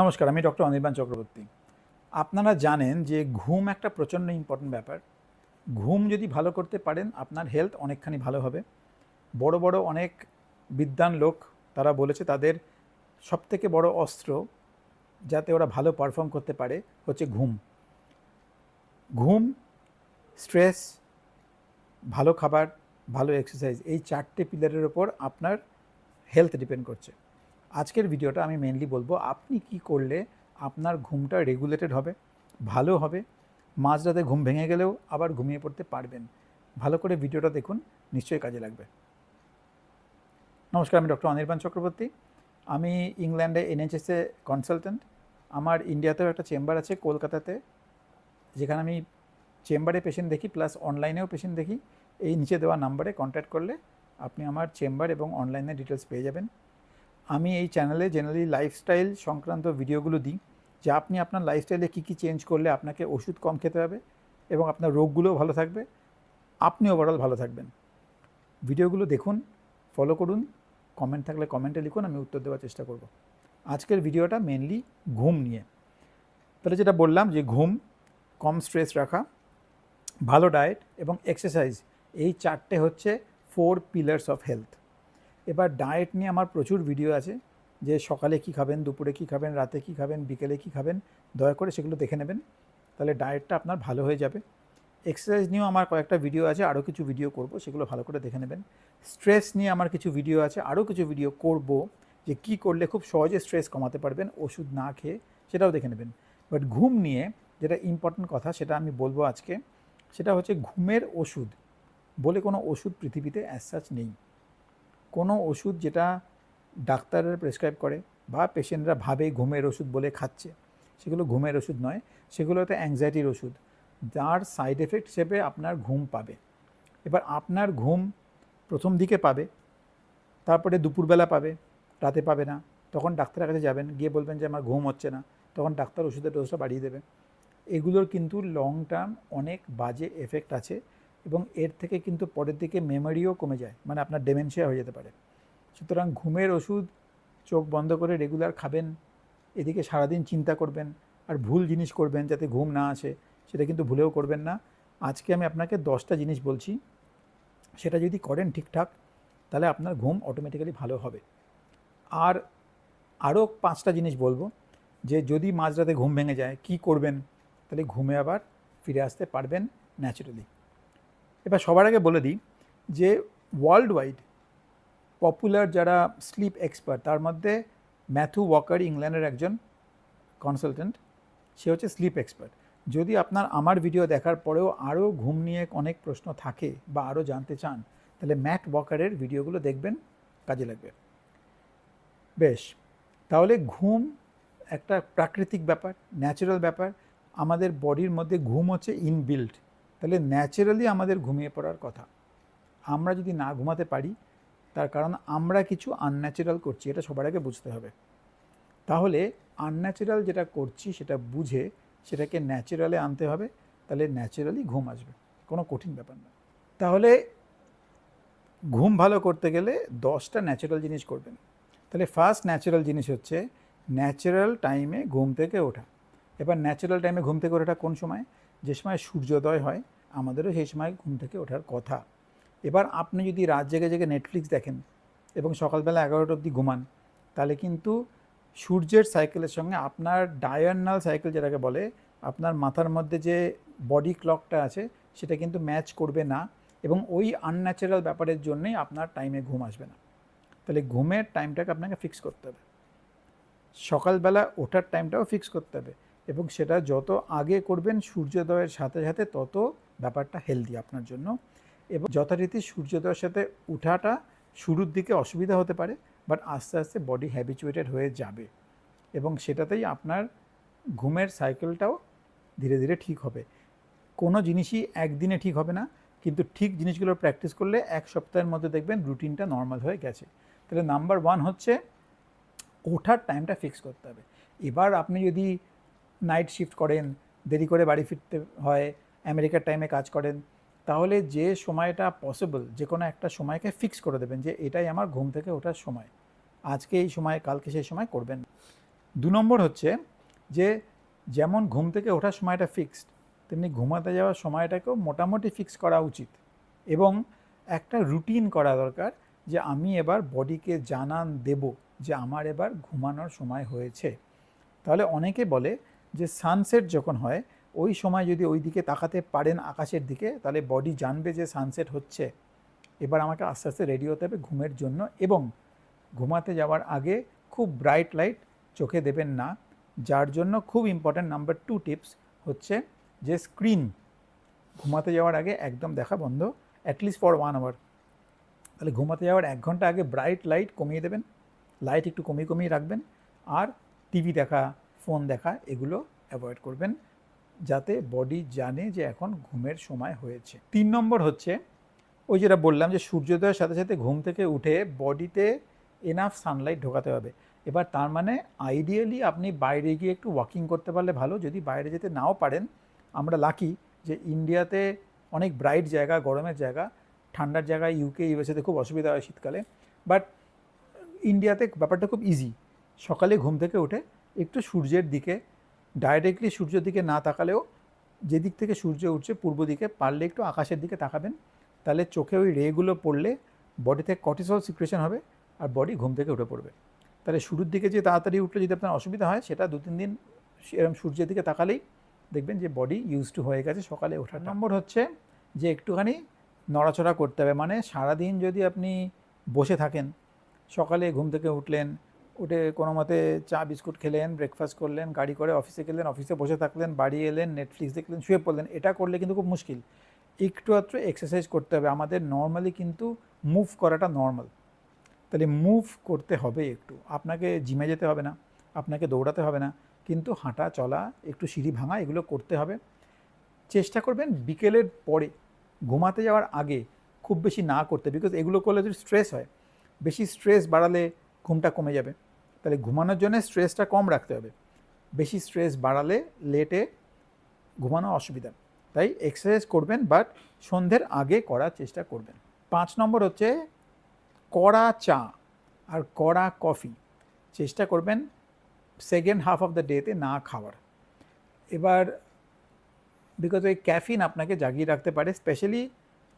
নমস্কার, আমি ডক্টর অনির্বাণ চক্রবর্তী। আপনারা জানেন যে ঘুম একটা প্রচণ্ড ইম্পর্ট্যান্ট ব্যাপার। ঘুম যদি ভালো করতে পারেন, আপনার হেলথ অনেকখানি ভালো হবে। বড় বড় অনেক বিদ্বান লোক তারা বলেছে তাদের সবথেকে বড় অস্ত্র যাতে ওরা ভালো পারফর্ম করতে পারে হচ্ছে ঘুম। ঘুম স্ট্রেস ভালো খাবার, ভালো এক্সারসাইজ এই চারটে পিলারের ওপর আপনার হেলথ ডিপেন্ড করছে। আজকের ভিডিওটা আমি মেনলি বলব, আপনি কি করলে আপনার ঘুমটা রেগুলেটেড হবে, ভালো হবে? মাঝরাতে ঘুম ভেঙে গেলেও আবার ঘুমিয়ে পড়তে পারবেন। ভালো করে ভিডিওটা দেখুন, নিশ্চয়ই কাজে লাগবে। নমস্কার, আমি ডক্টর অনির্বাণ চক্রবর্তী। আমি ইংল্যান্ডে এনএচএসে কনসালটেন্ট আমার ইন্ডিয়াতেও একটা চেম্বার আছে, কলকাতাতে। যেখানে আমি চেম্বারে পেশেন্ট দেখি প্লাস অনলাইনেও পেশেন্ট দেখি। এই নিচে দেওয়া নাম্বারে কন্ট্যাক্ট করলে আপনি আমার চেম্বার এবং অনলাইনে ডিটেলস পেয়ে যাবেন। আমি এই চ্যানেলে জেনারেলি লাইফস্টাইল সংক্রান্ত ভিডিওগুলো দিই, যে আপনি আপনার লাইফস্টাইলে কী কী চেঞ্জ করলে আপনাকে ওষুধ কম খেতে হবে এবং আপনার রোগগুলোও ভালো থাকবে, আপনি ওভারঅল ভালো থাকবেন। ভিডিওগুলো দেখুন ফলো করুন কমেন্ট থাকলে কমেন্টে লিখুন, আমি উত্তর দেওয়ার চেষ্টা করব। আজকের ভিডিওটা মেনলি ঘুম নিয়ে। তাহলে যেটা বললাম যে ঘুম, কম স্ট্রেস রাখা, ভালো ডায়েট এবং এক্সারসাইজ এই চারটে হচ্ছে ফোর পিলার্স অফ হেলথ এবার ডায়েট নিয়ে আমার প্রচুর ভিডিও আছে, যে সকালে কি খাবেন, দুপুরে কি খাবেন, রাতে কি খাবেন, বিকেলে কি খাবেন, দয়া করে সেগুলো দেখে নেবেন। তাহলে ডায়েটটা আপনার ভালো হয়ে যাবে। এক্সারসাইজ নিয়েও আমার কয়েকটা ভিডিও আছে আরও কিছু ভিডিও করব, সেগুলো ভালো করে দেখে নেবেন। স্ট্রেস নিয়ে আমার কিছু ভিডিও আছে আরও কিছু ভিডিও করব, যে কি করলে খুব সহজে স্ট্রেস কমাতে পারবেন, ওষুধ না খেয়ে, সেটাও দেখে নেবেন। বাট ঘুম নিয়ে যেটা ইম্পর্ট্যান্ট কথা, সেটা আমি বলব আজকে, সেটা হচ্ছে ঘুমের ওষুধ বলে কোনো ওষুধ পৃথিবীতে অ্যাজ সাচ নেই। কোনো ওষুধ যেটা ডাক্তাররা প্রেসক্রাইব করে বা পেশেন্টরা ভাবে ঘুমের ওষুধ বলে খাচ্ছে, সেগুলো ঘুমের ওষুধ নয় সেগুলো হয়তো অ্যাংজাইটির ওষুধ। যার সাইড এফেক্ট হিসেবে আপনার ঘুম পাবে। এবার আপনার ঘুম প্রথম দিকে পাবে, তারপরে দুপুরবেলা পাবে, রাতে পাবে না। তখন ডাক্তারের কাছে যাবেন, গিয়ে বলবেন যে, আমার ঘুম হচ্ছে না। তখন ডাক্তার ওষুধের ডোজটা বাড়িয়ে দেবে। এগুলোর কিন্তু লং টার্ম অনেক বাজে এফেক্ট আছে। এবং এর থেকে কিন্তু পরের দিকে মেমোরিও কমে যায় মানে আপনার ডেমেনশিয়া হয়ে যেতে পারে। সুতরাং ঘুমের ওষুধ, চোখ বন্ধ করে রেগুলার খাবেন, এদিকে সারাদিন চিন্তা করবেন, আর ভুল জিনিস করবেন যাতে ঘুম না আসে, সেটা কিন্তু ভুলেও করবেন না। আজকে আমি আপনাকে দশটা জিনিস বলছি, সেটা যদি করেন ঠিকঠাক, তাহলে আপনার ঘুম অটোমেটিক্যালি ভালো হবে। আর আরও পাঁচটা জিনিস বলব, যে যদি মাঝরাতে ঘুম ভেঙে যায়, কি করবেন? তাহলে ঘুমে আবার ফিরে আসতে পারবেন ন্যাচারালি এবার সবার আগে বলে দিই যে ওয়ার্ল্ড ওয়াইড পপুলার যারা স্লিপ এক্সপার্ট তার মধ্যে ম্যাথু ওয়াকার ইংল্যান্ডের একজন কনসালটেন্ট সে হচ্ছে স্লিপ এক্সপার্ট যদি আপনার আমার ভিডিও দেখার পরেও আরও ঘুম নিয়ে অনেক প্রশ্ন থাকে বা আরও জানতে চান, তাহলে ম্যাট ওয়াকারের ভিডিওগুলো দেখবেন, কাজে লাগবে। বেশ, তাহলে ঘুম একটা প্রাকৃতিক ব্যাপার ন্যাচারাল ব্যাপার। আমাদের বডির মধ্যে ঘুম হচ্ছে ইনবিল্ট তাহলে ন্যাচারালি আমাদের ঘুমিয়ে পড়ার কথা। আমরা যদি না ঘুমাতে পারি, তার কারণ আমরা কিছু আনন্যাচারাল করছি, এটা সবার আগে বুঝতে হবে। তাহলে আনন্যাচারাল যেটা করছি সেটা বুঝে সেটাকে ন্যাচারালে আনতে হবে, তাহলে ন্যাচারালি ঘুম আসবে। কোনো কঠিন ব্যাপার না। তাহলে ঘুম ভালো করতে গেলে দশটা ন্যাচারাল জিনিস করবেন। তাহলে ফার্স্ট ন্যাচারাল জিনিস হচ্ছে ন্যাচারাল টাইমে ঘুম থেকে ওঠা। এবার ন্যাচারাল টাইমে ঘুম থেকে ওঠাটা কোন সময়? যে সময় সূর্যোদয় হয়, আমাদেরও সেই সময় ঘুম থেকে ওঠার কথা। এবার আপনি যদি রাত জেগে জেগে নেটফ্লিক্স দেখেন এবং সকালবেলা এগারোটা অবধি ঘুমান, তাহলে কিন্তু সূর্যের সাইকেলের সঙ্গে আপনার ডায়ার্নাল সাইকেল যেটাকে বলে, আপনার মাথার মধ্যে যে বডি ক্লকটা আছে, সেটা কিন্তু ম্যাচ করবে না এবং ওই আনন্যাচারাল ব্যাপারের জন্যই আপনার টাইমে ঘুম আসবে না। তাহলে ঘুমের টাইমটাকে আপনাকে ফিক্স করতে হবে। সকালবেলা ওঠার টাইমটাও ফিক্স করতে হবে। এবং সেটা যত আগে করবেন সূর্যোদয়ের সাথে সাথে তত ব্যাপারটা হেলদি আপনার জন্য। এবং যথারীতি সূর্যোদয়ের সাথে উঠাটা শুরুর দিকে অসুবিধা হতে পারে বাট আস্তে আস্তে বডি হ্যাবিচুয়েটেড হয়ে যাবে। এবং সেটাতেই আপনার ঘুমের সাইকেলটাও ধীরে ধীরে ঠিক হবে। কোনো জিনিসই একদিনে ঠিক হবে না, কিন্তু ঠিক জিনিসগুলো প্র্যাকটিস করলে এক সপ্তাহের মধ্যে দেখবেন রুটিনটা নর্মাল হয়ে গেছে। তাহলে নাম্বার ওয়ান হচ্ছে ওঠার টাইমটা ফিক্স করতে হবে। এবার আপনি যদি নাইট শিফট করেন, দেরি করে বাড়ি ফিরতে হয়, আমেরিকার টাইমে কাজ করেন, তাহলে যে সময়টা পসিবল যে কোনো একটা সময়কে ফিক্স করে দেবেন যে এটাই আমার ঘুম থেকে ওঠার সময়। আজকে এই সময়, কালকে সেই সময় করবেন। দু নম্বর হচ্ছে যে যেমন ঘুম থেকে ওঠার সময়টা ফিক্সড তেমনি ঘুমাতে যাওয়ার সময়টাকেও মোটামুটি ফিক্স করা উচিত। এবং একটা রুটিন করা দরকার যে আমি এবার বডিকে জানান দেব যে আমার এবার ঘুমানোর সময় হয়েছে। তাহলে অনেকে বলে যে সানসেট যখন হয়, ওই সময় যদি ওই দিকে তাকাতে পারেন আকাশের দিকে, তাহলে বডি জানবে যে সানসেট হচ্ছে। এবার আমাকে আস্তে আস্তে রেডি হতে হবে ঘুমের জন্য এবং ঘুমাতে যাওয়ার আগে খুব ব্রাইট লাইট চোখে দেবেন না, যার জন্য খুব ইম্পর্ট্যান্ট নাম্বার টু টিপস হচ্ছে যে স্ক্রিন ঘুমাতে যাওয়ার আগে একদম দেখা বন্ধ অ্যাটলিস্ট ফর ওয়ান আওয়ার তাহলে ঘুমাতে যাওয়ার এক ঘণ্টা আগে ব্রাইট লাইট কমিয়ে দেবেন লাইট একটু কমিয়ে কমিয়ে রাখবেন, আর টিভি দেখা ফোন দেখা, এগুলো অ্যাভয়েড করবেন যাতে বডি জানে যে এখন ঘুমের সময় হয়েছে। তিন নম্বর হচ্ছে, ওই যেটা বললাম যে সূর্যোদয়ের সাথে সাথে ঘুম থেকে উঠে বডিতে এনাফ সানলাইট ঢোকাতে হবে। এবার তার মানে আইডিয়ালি আপনি বাইরে গিয়ে একটু ওয়াকিং করতে পারলে ভালো। যদি বাইরে যেতে নাও পারেন, আমরা লাকি যে ইন্ডিয়াতে অনেক ব্রাইট জায়গা, গরমের জায়গা, ঠান্ডার জায়গায় ইউকে ইউএসএতে খুব অসুবিধা হয় শীতকালে। বাট ইন্ডিয়াতে ব্যাপারটা খুব ইজি সকালে ঘুম থেকে উঠে একটু সূর্যের দিকে ডাইরেক্টলি সূর্যের দিকে না তাকালেও যেদিক থেকে সূর্য উঠছে পূর্ব দিকে পারলে একটু আকাশের দিকে তাকাবেন। তাহলে চোখে ওই রেগুলো পড়লে বডিতে কর্টিসল সিক্রেশন হবে আর বডি ঘুম থেকে উঠে পড়বে। তাহলে শুরুর দিকে যে তাড়াতাড়ি উঠলে যদি আপনার অসুবিধা হয় সেটা দু তিন দিন এরকম সূর্যের দিকে তাকালেই দেখবেন যে বডি ইউজ টু হয়ে গেছে সকালে ওঠার নম্বর হচ্ছে যে একটুখানি নড়াচড়া করতে হবে। মানে সারাদিন যদি আপনি বসে থাকেন সকালে ঘুম থেকে উঠলেন উঠে কোনো মতে চা, বিস্কুট খেলেন ব্রেকফাস্ট করলেন, গাড়ি করে অফিসে গেলেন অফিসে বসে থাকলেন, বাড়ি এলেন নেটফ্লিক্স দেখলেন, শুয়ে পড়লেন। এটা করলে কিন্তু খুব মুশকিল। একটু আত্র এক্সারসাইজ করতে হবে। আমাদের নর্মালি কিন্তু মুভ করাটা নর্মাল তাহলে মুভ করতে হবে একটু। আপনাকে জিমে যেতে হবে না, আপনাকে দৌড়াতে হবে না। কিন্তু হাঁটা, চলা, একটু সিঁড়ি ভাঙা, এগুলো করতে হবে। চেষ্টা করবেন বিকেলের পরে ঘুমাতে যাওয়ার আগে খুব বেশি না করতে। বিকজ এগুলো করলে যদি স্ট্রেস হয়, বেশি স্ট্রেস বাড়ালে ঘুমটা কমে যাবে। তাহলে ঘুমানোর জন্য স্ট্রেসটা কম রাখতে হবে। বেশি স্ট্রেস বাড়ালে লেটে ঘুমানো অসুবিধা। তাই এক্সারসাইজ করবেন বাট সন্ধ্যের আগে করার চেষ্টা করবেন। পাঁচ নম্বর হচ্ছে কড়া চা আর কড়া কফি চেষ্টা করবেন সেকেন্ড হাফ অফ দ্য ডেতে না খাওয়ার। এবার বিকজ ওই ক্যাফিন আপনাকে জাগিয়ে রাখতে পারে স্পেশালি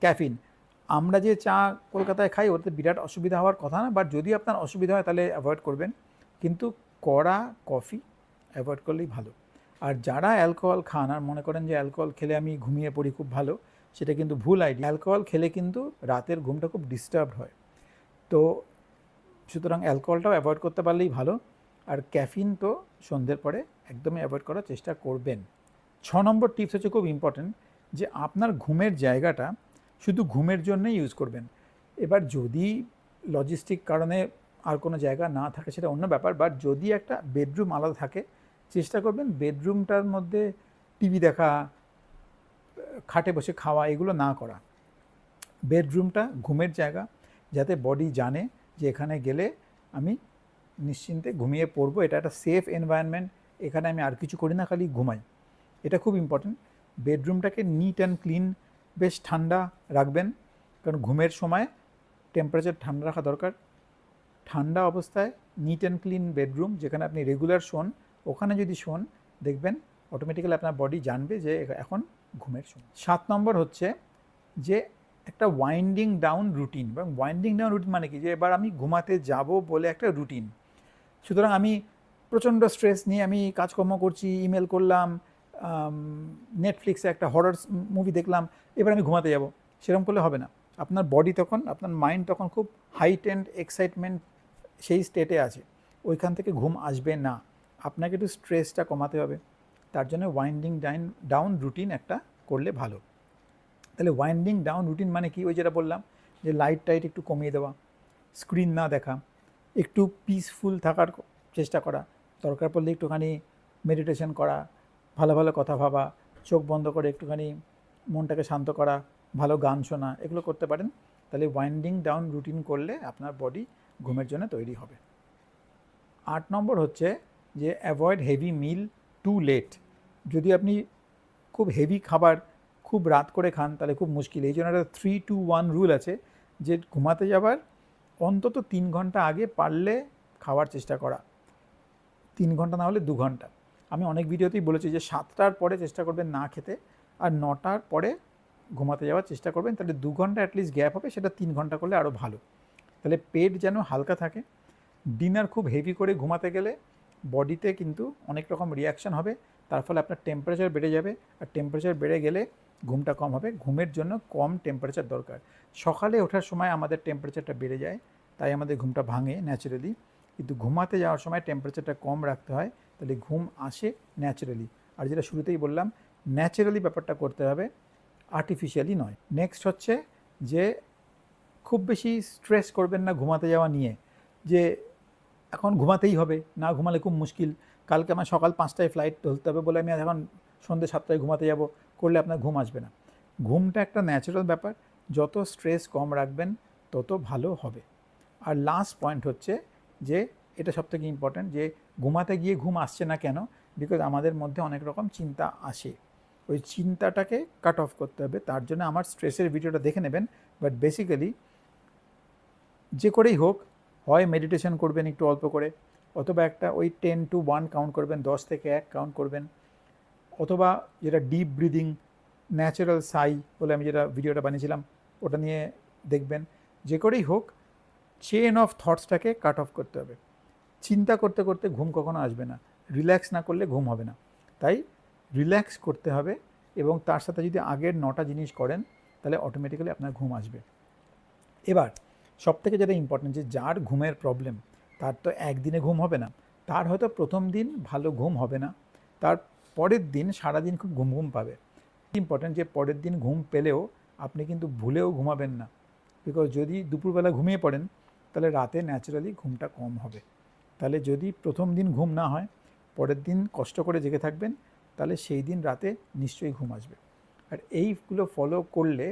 ক্যাফিন আমরা যে চা কলকাতায় খাই ওতে বিরাট অসুবিধা হওয়ার কথা না বাট যদি আপনার অসুবিধা হয় তাহলে অ্যাভয়েড করবেন। কিন্তু কড়া কফি অ্যাভয়েড করলেই ভালো। আর যারা অ্যালকোহল খান আর মনে করেন যে অ্যালকোহল খেলে আমি ঘুমিয়ে পড়ি খুব ভালো, সেটা কিন্তু ভুল আইডিয়া অ্যালকোহল খেলে কিন্তু রাতের ঘুমটা খুব ডিস্টার্বড হয়। তো সুতরাং অ্যালকোহলটাও অ্যাভয়েড করতে পারলেই ভালো। আর ক্যাফিন তো সন্ধ্যের পরে একদমই অ্যাভয়েড করার চেষ্টা করবেন। ছ নম্বর টিপস হচ্ছে খুব ইম্পর্ট্যান্ট যে আপনার ঘুমের জায়গাটা শুধু ঘুমের জন্যই ইউজ করবেন। এবার যদি লজিস্টিক কারণে আর কোনো জায়গা না থাকে সেটা অন্য ব্যাপার বাট যদি একটা বেডরুম আলাদা থাকে, চেষ্টা করবেন বেডরুমটার মধ্যে টিভি দেখা, খাটে বসে খাওয়া, এগুলো না করা। বেডরুমটা ঘুমের জায়গা, যাতে বডি জানে যে এখানে গেলে আমি নিশ্চিন্তে ঘুমিয়ে পড়ব, এটা একটা সেফ এনভায়রনমেন্ট এখানে আমি আর কিছু করি না, খালি ঘুমাই। এটা খুব ইম্পর্টেন্ট বেডরুমটাকে নিট অ্যান্ড ক্লিন বেশ ঠান্ডা রাখবেন, কারণ ঘুমের সময় টেম্পারেচার ঠান্ডা রাখা দরকার। ঠান্ডা অবস্থায় নিট অ্যান্ড ক্লিন বেডরুম যেখানে আপনি রেগুলার শোন, ওখানে যদি শোন, দেখবেন অটোমেটিক্যালি আপনার বডি জানবে যে এখন ঘুমের সময়। সাত নম্বর হচ্ছে যে একটা ওয়াইন্ডিং ডাউন রুটিন এবং ওয়াইন্ডিং ডাউন রুটিন মানে কি? যে এবার আমি ঘুমাতে যাব বলে একটা রুটিন সুতরাং আমি প্রচণ্ড স্ট্রেস নিয়ে আমি কাজকর্ম করছি ইমেল করলাম নেটফ্লিক্সে একটা হরর মুভি দেখলাম, এবার আমি ঘুমাতে যাব। সেরকম করলে হবে না। আপনার বডি তখন, আপনার মাইন্ড তখন খুব হাইট অ্যান্ড এক্সাইটমেন্ট সেই স্টেটে আছে, ওইখান থেকে ঘুম আসবে না। আপনাকে একটু স্ট্রেসটা কমাতে হবে। তার জন্য ওয়াইন্ডিং ডাইন ডাউন রুটিন একটা করলে ভালো। তাহলে ওয়াইন্ডিং ডাউন রুটিন মানে কি? ওই যেটা বললাম, যে লাইট টাইট একটু কমিয়ে দেওয়া স্ক্রিন না দেখা, একটু পিসফুল থাকার চেষ্টা করা, দরকার পড়লে একটুখানি মেডিটেশন করা, ভালো ভালো কথা ভাবা, চোখ বন্ধ করে একটুখানি মনটাকে শান্ত করা, ভালো গান শোনা, এগুলো করতে পারেন। তাহলে ওয়াইন্ডিং ডাউন রুটিন করলে আপনার বডি ঘুমের জন্য তৈরি হবে। আট নম্বর হচ্ছে যে avoid heavy meal too late যদি আপনি খুব হেভি খাবার খুব রাত করে খান, তাহলে খুব মুশকিল। এই জন্য একটা থ্রি টু ওয়ান রুল আছে যে ঘুমাতে যাবার অন্তত তিন ঘণ্টা আগে পারলে খাওয়ার চেষ্টা করা। তিন ঘণ্টা না হলে দু ঘণ্টা। আমি অনেক ভিডিওতেই বলেছি যে সাতটার পরে চেষ্টা করবেন না খেতে আর নটার পরে ঘুমাতে যাওয়ার চেষ্টা করবেন। তাহলে দু ঘণ্টা অ্যাটলিস্ট গ্যাপ হবে, সেটা তিন ঘণ্টা করলে আরও ভালো। তাহলে পেট যেন হালকা থাকে, ডিনার খুব হেভি করে ঘুমাতে গেলে বডিতে কিন্তু অনেক রকম রিয়াকশন হবে, তার ফলে আপনার টেম্পারেচার বেড়ে যাবে আর টেম্পারেচার বেড়ে গেলে ঘুমটা কম হবে। ঘুমের জন্য কম টেম্পারেচার দরকার। সকালে ওঠার সময় আমাদের টেম্পারেচারটা বেড়ে যায়, তাই আমাদের ঘুমটা ভাঙে ন্যাচারালি কিন্তু ঘুমাতে যাওয়ার সময় টেম্পারেচারটা কম রাখতে হয়, তাহলে ঘুম আসে ন্যাচারালি আর যেটা শুরুতেই বললাম ন্যাচারালি ব্যাপারটা করতে হবে আর্টিফিশিয়ালি নয়। নেক্সট হচ্ছে যে খুব বেশি স্ট্রেস করবেন না ঘুমাতে যাওয়া নিয়ে, যে এখন ঘুমাতেই হবে, না ঘুমালে খুব মুশকিল। কালকে আমার সকাল পাঁচটায় ফ্লাইট ধরতে হবে বলে আমি এখন সন্ধ্যে সাতটায় ঘুমাতে যাব, করলে আপনার ঘুম আসবে না। ঘুমটা একটা ন্যাচারাল ব্যাপার, যত স্ট্রেস কম রাখবেন, তত ভালো হবে। আর লাস্ট পয়েন্ট হচ্ছে যে, এটা সবথেকে ইম্পর্ট্যান্ট যে, ঘুমাতে গিয়ে ঘুম আসছে না কেন? বিকজ আমাদের মধ্যে অনেক রকম চিন্তা আসে। ওই চিন্তাটাকে কাট অফ করতে হবে, তার জন্য আমার স্ট্রেসের ভিডিওটা দেখে নেবেন বাট বেসিক্যালি যে করেই হোক, হয় মেডিটেশন করবেন একটু অল্প করে, অথবা একটা ওই টেন টু ওয়ান কাউন্ট করবেন, দশ থেকে এক কাউন্ট করবেন, অথবা যেটা ডিপ ব্রিদিং ন্যাচারাল সাই বলে আমি যেটা ভিডিওটা বানিয়েছিলাম, ওটা নিয়ে দেখবেন, যে করেই হোক চেন অফ থটসটাকে কাট অফ করতে হবে। চিন্তা করতে করতে ঘুম কখনো আসবে না রিল্যাক্স না করলে ঘুম হবে না। তাই রিল্যাক্স করতে হবে এবং তার সাথে যদি আগের নটা জিনিস করেন, তাহলে অটোমেটিক্যালি আপনার ঘুম আসবে। এবার সব থেকে যেটা ইম্পর্টেন্ট যে যার ঘুমের প্রবলেম তার তো একদিনে ঘুম হবে না। তার হয়তো প্রথম দিন ভালো ঘুম হবে না। তার পরের দিন সারাদিন খুব ঘুম ঘুম পাবে। ইম্পর্টেন্ট যে পরের দিন ঘুম পেলেও আপনি কিন্তু ভুলেও ঘুমাবেন না। বিকজ যদি দুপুরবেলা ঘুমিয়ে পড়েন, তাহলে রাতে ন্যাচারালি ঘুমটা কম হবে। তাহলে যদি প্রথম দিন ঘুম না হয়, পরের দিন কষ্ট করে জেগে থাকবেন, তাহলে সেই দিন রাতে নিশ্চয়ই ঘুম আসবে। আর এইগুলো ফলো করলে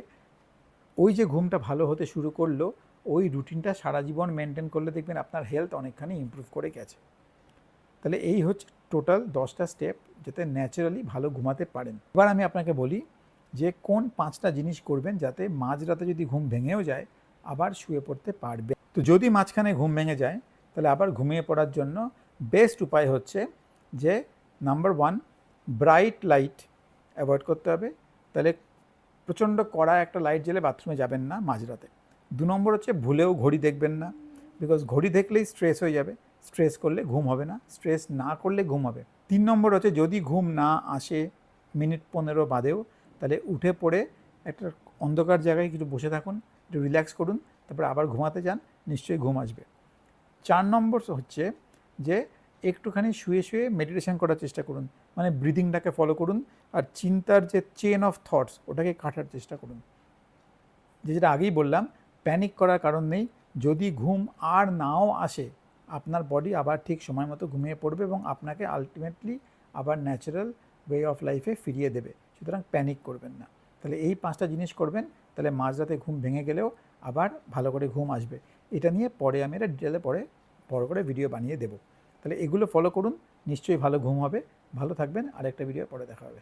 ওই যে ঘুমটা ভালো হতে শুরু করল ওই রুটিনটা সারা জীবন মেনটেন করলে দেখবেন আপনার হেলথ অনেকখানি ইমপ্রুভ করে গেছে। তাহলে এই হচ্ছে টোটাল দশটা স্টেপ যাতে ন্যাচারালি ভালো ঘুমাতে পারেন। এবার আমি আপনাকে বলি যে কোন পাঁচটা জিনিস করবেন যাতে মাঝরাতে যদি ঘুম ভেঙেও যায়, আবার শুয়ে পড়তে পারবে তো যদি মাঝখানে ঘুম ভেঙে যায়, তাহলে আবার ঘুমিয়ে পড়ার জন্য বেস্ট উপায় হচ্ছে যে number one bright light avoid করতে হবে। তাহলে প্রচণ্ড কড়া একটা লাইট জ্বেলে বাথরুমে যাবেন না মাঝরাতে। দু নম্বর হচ্ছে ভুলেও ঘড়ি দেখবেন না বিকজ ঘড়ি দেখলেই স্ট্রেস হয়ে যাবে। স্ট্রেস করলে ঘুম হবে না স্ট্রেস না করলে ঘুম হবে। তিন নম্বর হচ্ছে যদি ঘুম না আসে মিনিট পনেরো বাদেও, তাহলে উঠে পড়ে একটা অন্ধকার জায়গায় কিছু বসে থাকুন, একটু রিল্যাক্স করুন, তারপরে আবার ঘুমাতে যান, নিশ্চয়ই ঘুম আসবে। চার নম্বর হচ্ছে যে একটুখানি শুয়ে শুয়ে মেডিটেশন করার চেষ্টা করুন মানে ব্রিদিংটাকে ফলো করুন, আর চিন্তার যে চেন অফ থটস ওটাকে কাটার চেষ্টা করুন। যে যেটা আগেই বললাম প্যানিক করার কারণ নেই। যদি ঘুম আর নাও আসে, আপনার বডি আবার ঠিক সময় মতো ঘুমিয়ে পড়বে এবং আপনাকে আলটিমেটলি আবার ন্যাচারাল ওয়ে অফ লাইফে ফিরিয়ে দেবে। সুতরাং প্যানিক করবেন না। তাহলে এই পাঁচটা জিনিস করবেন, তাহলে মাঝরাতে ঘুম ভেঙে গেলেও আবার ভালো করে ঘুম আসবে। এটা নিয়ে পরে আমি এটা ডিটেলে পরে বড় করে ভিডিও বানিয়ে দেবো। তাহলে এগুলো ফলো করুন, নিশ্চয়ই ভালো ঘুম হবে। ভালো থাকবেন, আরেকটা ভিডিও পরে দেখা হবে।